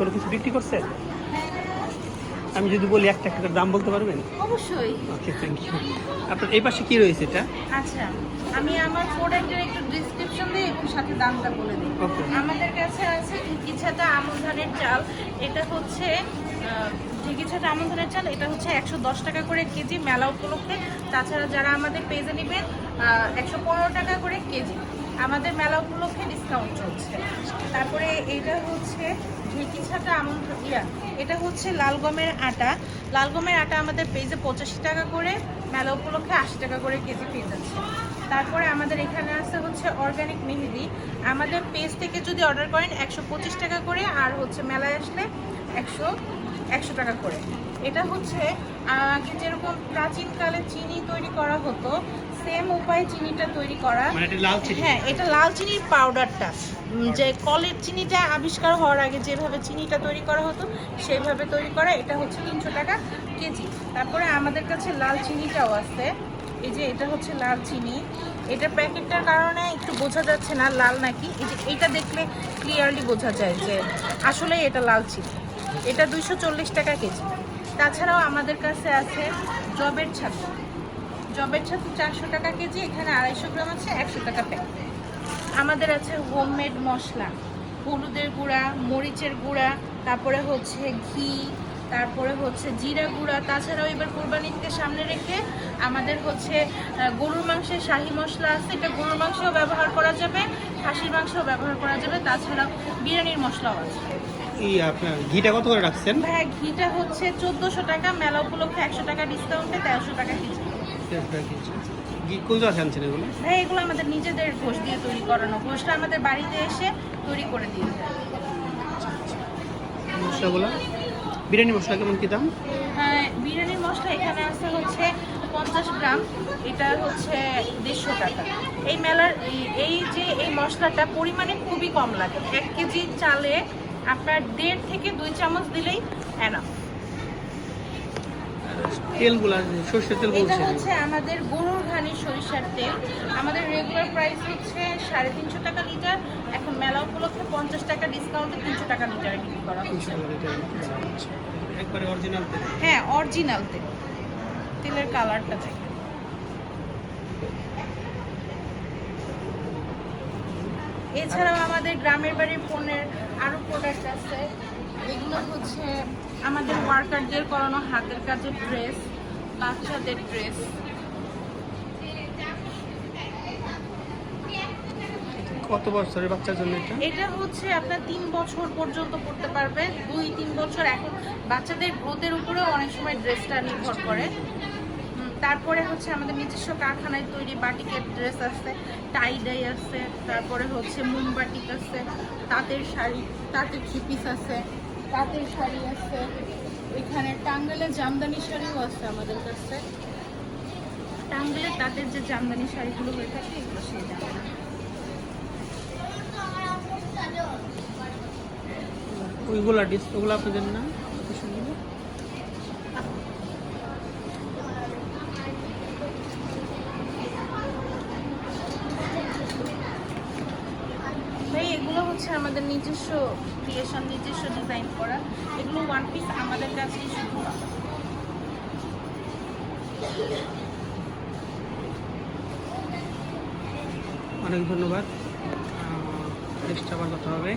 কোনো কিছু বিক্রি করছেন আমি যদি বলি একটা একটা দাম বলতে পারবেন? অবশ্যই। ওকে থ্যাংক ইউ আপনার এই পাশে কি রয়েছে এটা? আচ্ছা আমি আমার প্রোডাক্টের একটু ডিসক্রিপশন দিই এবং সাথে দামটা বলে দিই. আমাদের কাছে আছে ঢেকিছাটা আমন ধানের চাল। এটা হচ্ছে ঢেকিছাটা আমন ধানের চাল এটা হচ্ছে একশো দশ টাকা করে কেজি মেলা উপলক্ষে। তাছাড়া যারা আমাদের পেজে নেবেন একশো পনেরো টাকা করে কেজি। আমাদের মেলা উপলক্ষে ডিসকাউন্ট চলছে। তারপরে এটা হচ্ছে ঢেকিছাটা আমন ইয়া, এটা হচ্ছে লাল গমের আটা। লাল গমের আটা আমাদের পেজে পঁচাশি টাকা করে, মেলা উপলক্ষে আশি টাকা করে কেজি পেয়ে যাচ্ছে। তারপরে আমাদের এখানে আছে হচ্ছে অর্গানিক মেহেদি। আমাদের পেজ থেকে যদি অর্ডার করেন একশো পঁচিশ টাকা করে, আর হচ্ছে মেলায় আসলে একশো একশো টাকা করে। এটা হচ্ছে আগে যেরকম প্রাচীনকালে চিনি তৈরি করা হতো সেম উপায়ে চিনিটা তৈরি করা। মানে লাল হ্যাঁ এটা লাল চিনির পাউডারটা। যে কলের চিনিটা আবিষ্কার হওয়ার আগে যেভাবে চিনিটা তৈরি করা হতো সেইভাবে তৈরি করা এটা হচ্ছে তিনশো টাকা কেজি। তারপরে আমাদের কাছে লাল চিনিটাও আছে। এই যে এটা হচ্ছে লাল চিনি। এটা প্যাকেটটার কারণে একটু বোঝা যাচ্ছে না লাল নাকি? এই যে এটা দেখলে ক্লিয়ারলি বোঝা যায় যে আসলে এটা লাল চিনি। এটা দুইশো চল্লিশ টাকা কেজি। তাছাড়াও আমাদের কাছে আছে জবের ছাতু। জবের ছাতু চারশো টাকা কেজি, এখানে আড়াইশো গ্রাম আছে, একশো টাকা প্যাকেট আমাদের আছে হোমমেড মশলা, হলুদের গুঁড়া, মরিচের গুঁড়া, তারপরে হচ্ছে ঘি, তারপরে হচ্ছে জিরা গুঁড়া। তাছাড়াও এবার কোরবানিকে সামনে রেখে আমাদের হচ্ছে গরুর মাংসের শাহি মশলা আছে, এটা গরুর মাংসও ব্যবহার করা যাবে, খাসির মাংসও ব্যবহার করা যাবে। তাছাড়াও বিরিয়ানির মশলাও আছে। ঘিটা কত করে রাখছেন? ভাই ঘিটা হচ্ছে চোদ্দোশো টাকা মেলা উপলক্ষে একশো টাকা ডিসকাউন্টে তেরোশো টাকা কেজি। ঘি কোন জায়গা আনছেন এগুলো? ভাই এগুলো আমাদের নিজেদের ঘোষ দিয়ে তৈরি করানো ঘোষটা আমাদের বাড়িতে এসে তৈরি করে দিয়ে যায় মশলাগুলো বিরিয়ানি মশলা কেমন কি দাম? হ্যাঁ বিরিয়ানির মশলা এখানে আছে হচ্ছে পঞ্চাশ গ্রাম এটা হচ্ছে দেড়শো টাকা। এই মেলার এই- এই যে এই মশলাটা পরিমাণে খুবই কম লাগে। এক কেজি চালে আপনার দেড় থেকে দুই চামচ দিলেই তেলগুলা সর্ষের তেল এটা হচ্ছে আমাদের গরুর ঘানি সরিষার তেল। আমাদের রেগুলার প্রাইস হচ্ছে সাড়ে তিনশো টাকা লিটার এখন মেলা উপলক্ষে পঞ্চাশ টাকা ডিসকাউন্টে তিনশো টাকা লিটারে বিক্রি করা হচ্ছে। একবারে অরিজিনাল তেল। হ্যাঁ অরিজিনাল তেল। তেলের কালারটা দেখেন। এছাড়াও আমাদের গ্রামের বাড়ির পণ্যের আরও প্রোডাক্ট আছে। এগুলো হচ্ছে আমাদের ওয়ার্কারদের করানো হাতের কাজের ড্রেস বাচ্চাদের ড্রেস কত বছরের বাচ্চার জন্য এটা? এটা হচ্ছে আপনার তিন বছর পর্যন্ত পড়তে পারবে। দুই তিন বছর এখন বাচ্চাদের গ্রোথের উপরেও অনেক সময় ড্রেসটা নির্ভর করে। তারপরে হচ্ছে আমাদের নিজস্ব কারখানায় তৈরি বাটিকের ড্রেস আছে টাই ডাই আছে, তারপরে হচ্ছে মোমবাটিক আছে, তাঁতের শাড়ি, তাঁতের থ্রি পিস আছে, তাঁতের শাড়ি আছে, এখানে টাঙ্গাইলের জামদানি শাড়িও আছে আমাদের কাছে। টাঙ্গাইলের তাঁতের যে জামদানি শাড়িগুলো হয়ে থাকে, এগুলো সেই জামদানি। ওইগুলা ডিস ওগুলো আপনাদের না স্টেশনগুলো? ভাই এগুলো হচ্ছে আমাদের নিজস্ব ক্রিয়েশন নিজস্ব ডিজাইন করা। এগুলো ওয়ান পিস আমাদের কাছেই শুধু অনেক ধন্যবাদ। নেক্সট আবার কথা হবে।